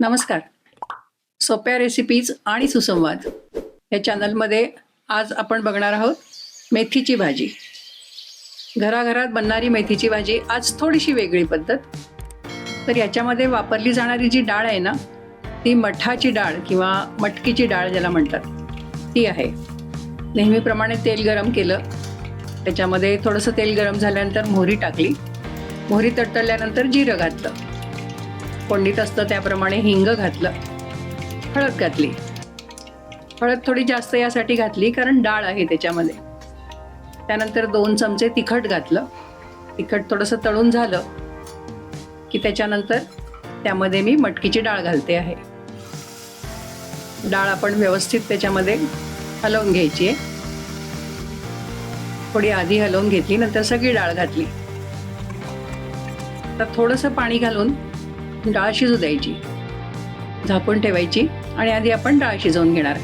नमस्कार. सोप्या रेसिपीज आणि सुसंवाद या चॅनलमध्ये आज आपण बघणार आहोत मेथीची भाजी. घराघरात बनणारी मेथीची भाजी आज थोडीशी वेगळी पद्धत. तर याच्यामध्ये वापरली जाणारी जी डाळ आहे ना ती मठाची डाळ किंवा मटकीची डाळ ज्याला म्हणतात ती आहे. नेहमीप्रमाणे तेल गरम केलं त्याच्यामध्ये थोडंसं तेल गरम झाल्यानंतर मोहरी टाकली. मोहरी तडतडल्यानंतर जिरं घातलं. कोंडीत असतं त्याप्रमाणे हिंग घातलं. हळद घातली. हळद थोडी जास्त यासाठी घातली कारण डाळ आहे त्याच्यामध्ये. त्यानंतर दोन चमचे तिखट घातलं. तिखट थोडंसं तळून झालं की त्याच्यानंतर त्यामध्ये मी मटकीची डाळ घालते आहे. डाळ आपण व्यवस्थित त्याच्यामध्ये हलवून घ्यायची आहे. थोडी आधी हलवून घेतली नंतर सगळी डाळ घातली. तर थोडंसं पाणी घालून डाळ शिजू द्यायची. झाकून ठेवायची आणि आधी आपण डाळ शिजवून घेणार.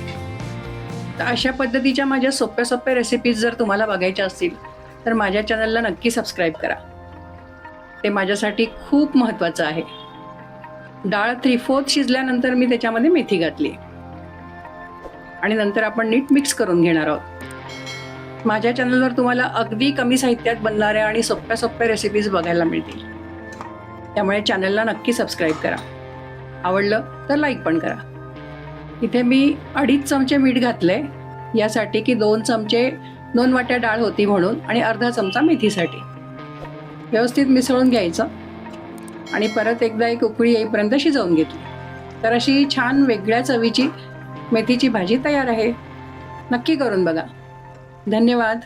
तर अशा पद्धतीच्या माझ्या सोप्या सोप्या रेसिपीज जर तुम्हाला बघायच्या असतील तर माझ्या चॅनलला नक्की सबस्क्राईब करा. ते माझ्यासाठी खूप महत्त्वाचं आहे. डाळ थ्री फोर्थ शिजल्यानंतर मी त्याच्यामध्ये मेथी घातली. आणि नंतर आपण नीट मिक्स करून घेणार आहोत. माझ्या चॅनलवर तुम्हाला अगदी कमी साहित्यात बनणाऱ्या आणि सोप्या सोप्या रेसिपीज बघायला मिळतील. त्यामुळे चॅनलला नक्की सबस्क्राईब करा. आवडलं तर लाईक पण करा. इथे मी अडीच चमचे मीठ घातले यासाठी की दोन चमचे दोन वाट्या डाळ होती म्हणून आणि अर्धा चमचा मेथीसाठी. व्यवस्थित मिसळून घ्यायचं. आणि परत एकदा एक उकळी येईपर्यंत शिजवून घेतली. तर अशी छान वेगळ्या चवीची मेथीची भाजी तयार आहे. नक्की करून बघा. धन्यवाद.